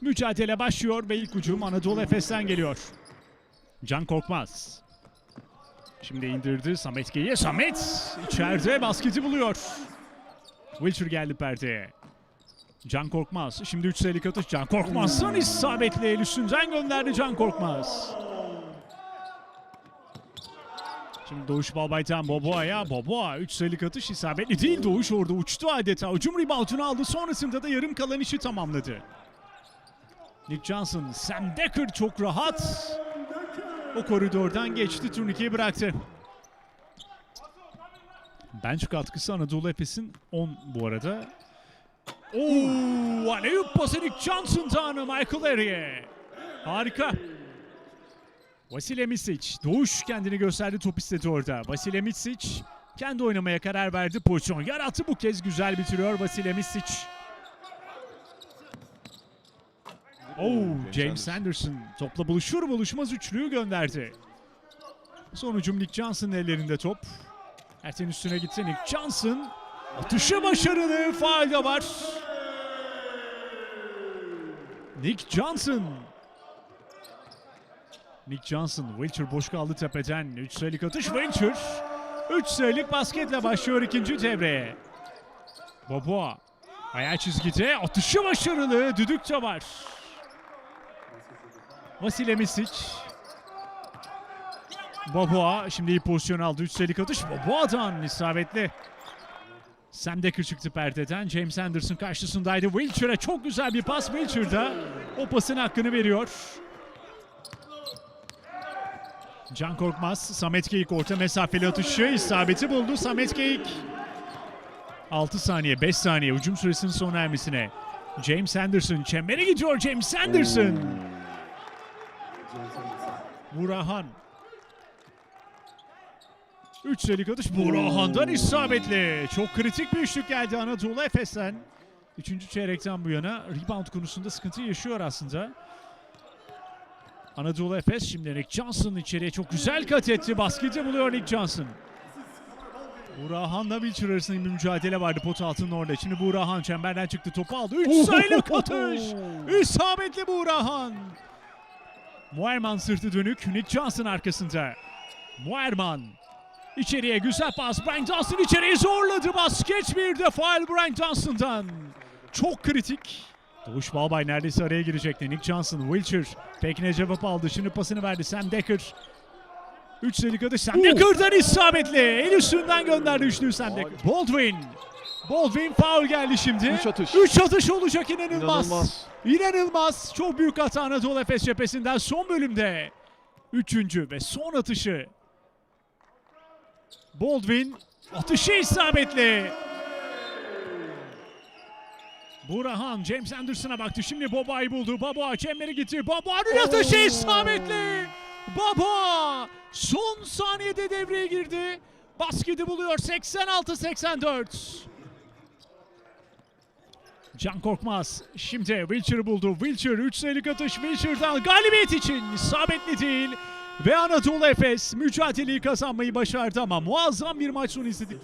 Mücadele başlıyor ve ilk hücum Anadolu Efes'ten geliyor. Can Korkmaz. Şimdi indirdi Samet Geyi'ye. Samet içeride basketi buluyor. Wilcher geldi perdeye. Can Korkmaz. Şimdi 3 sayılık atış. Can Korkmaz'ın isabetli el üstünden gönderdi Can Korkmaz. Şimdi Doğuş Balbay'dan Boboa'ya. Boboa 3 sayılık atış isabetli değil. Doğuş orada uçtu adeta. Hücum reboundunu aldı. Sonrasında da yarım kalan işi tamamladı. Nick Johnson, Sam Decker çok rahat. O koridordan geçti, turnikeyi bıraktı. Bench katkısı Anadolu Efes'in 10 bu arada. Oo, Aleyup pası Nick Johnson'dan Michael Harry'e. Harika. Vasile Misic. Doğuş kendini gösterdi top istedi orada. Vasile Misic kendi oynamaya karar verdi. Pozisyon yarattı bu kez güzel bitiriyor Vasile Misic. Oh, James Anderson topla buluşur buluşmaz üçlüyü gönderdi. Sonucum Nick Johnson'ın ellerinde top. Erten üstüne gitti Nick Johnson. Atışı başarılı. Faal de var. Nick Johnson. Nick Johnson. Wilcher boş kaldı tepeden. 3 sayılık atış Wilcher. 3 sayılık basketle başlıyor ikinci devreye. Boboa. Ayağı çizgide. Atışı başarılı. Düdük de var. Vasile Misic. Boboa şimdi iyi pozisyon aldı. 3 sayılık atış. Boboa'dan isabetli. Sam Decker çıktı perdeden. James Anderson karşısındaydı. Wilcher'e çok güzel bir pas. Wilcher da o pasın hakkını veriyor. Can Korkmaz, Samet Geyik orta mesafeli atışı isabeti buldu. Samet Geyik 6 saniye, 5 saniye hücum süresinin sona ermesine. James Anderson çembere gidiyor James Anderson. Burahan. 3 sayılık atış Burahan'dan isabetli. Çok kritik bir üçlük geldi Anadolu Efes'ten. Üçüncü çeyrekten bu yana rebound konusunda sıkıntı yaşıyor aslında. Anadolu Efes şimdi Nick Johnson içeriye çok güzel kat etti. Basketi buluyor Nick Johnson. Burahan'la Wilcher arasında bir mücadele vardı pot altının orada. Şimdi Burahan çemberden çıktı topu aldı. 3 sayılık atış. İsabetli Burahan. Muerman sırtı dönük. Nick Johnson arkasında. Muerman. İçeriye güzel pas. Brian Johnson içeriye zorladı. Basket bir de faal Brian Johnson'dan. Çok kritik. Doğuş Balbay neredeyse araya girecekti. Nick Johnson, Wilcher. Pekine cevap aldı. Şimdi pasını verdi Sam Decker. 3 sayılık atış Sam Decker'dan isabetli. El üstünden gönderdi üçlüyü Sam Decker. Baldwin. Baldwin foul geldi şimdi. Üç atış. 3 atış olacak inanılmaz. İnanılmaz. İnanılmaz. Çok büyük hata Anadolu Efes cephesinden son bölümde. Üçüncü ve son atışı. Baldwin atışı isabetli. Burahan James Anderson'a baktı. Şimdi Boba'yı buldu. Baba çemberi gitti. Baba'nın atışı isabetli. Baba son saniyede devreye girdi. Basketi buluyor 86-84. Can Korkmaz şimdi Wilcher'ı buldu. Wilcher 3 sayılık atış Wilcher'dan galibiyet için isabetli değil. Ve Anadolu Efes mücadeleyi kazanmayı başardı ama muazzam bir maç sonu izledik.